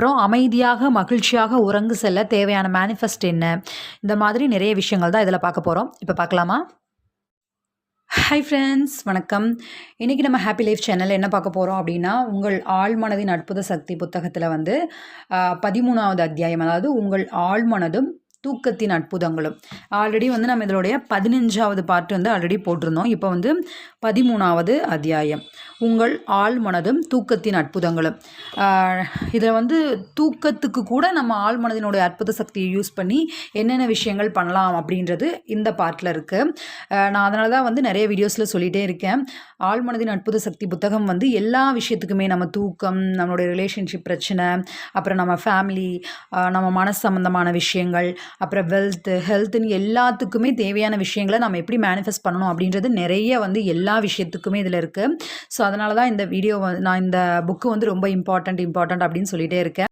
அப்புறம் அமைதியாக மகிழ்ச்சியாக உறங்கு செல்ல தேவையான மேனிஃபெஸ்ட் என்ன? இந்த மாதிரி நிறைய விஷயங்கள் தான் இதில் பார்க்க போகிறோம் இப்போ பார்க்கலாமா? ஹாய் ஃப்ரெண்ட்ஸ் வணக்கம். இன்றைக்கி நம்ம ஹாப்பி லைஃப் சேனலில் என்ன பார்க்க போகிறோம் அப்படின்னா உங்கள் ஆழ்மனதின் அற்புத சக்தி புத்தகத்தில் வந்து பதிமூணாவது அத்தியாயம் அதாவது உங்கள் ஆழ்மனதும் தூக்கத்தின் அற்புதங்களும். ஆல்ரெடி வந்து நம்ம இதனுடைய பதினஞ்சாவது பார்ட் வந்து ஆல்ரெடி போட்டிருந்தோம். இப்போ வந்து பதிமூணாவது அத்தியாயம். உங்கள் ஆழ்மனதும் தூக்கத்தின் அற்புதங்களும். இதில் வந்து தூக்கத்துக்கு கூட நம்ம ஆழ்மனதினுடைய அற்புத சக்தியை யூஸ் பண்ணி என்னென்ன விஷயங்கள் பண்ணலாம் அப்படின்றது இந்த பார்ட்டில் இருக்குது நான் அதனால தான் வந்து நிறைய வீடியோஸில் சொல்லிகிட்டே இருக்கேன். ஆழ்மனதின் அற்புத சக்தி புத்தகம் வந்து எல்லா விஷயத்துக்குமே நம்ம தூக்கம் நம்மளுடைய ரிலேஷன்ஷிப் பிரச்சனை அப்புறம் நம்ம ஃபேமிலி நம்ம மனசு சம்மந்தமான விஷயங்கள் அப்புறம் வெல்த்து ஹெல்த்துன்னு எல்லாத்துக்குமே தேவையான விஷயங்களை நம்ம எப்படி மேனிஃபெஸ்ட் பண்ணணும் அப்படின்றது நிறைய வந்து எல்லா விஷயத்துக்குமே இதில் இருக்குது ஸோ அதனால தான் இந்த வீடியோ நான் இந்த புக்கு வந்து ரொம்ப இம்பார்ட்டண்ட் இம்பார்ட்டண்ட் அப்படின்னு சொல்லிகிட்டே இருக்கேன்.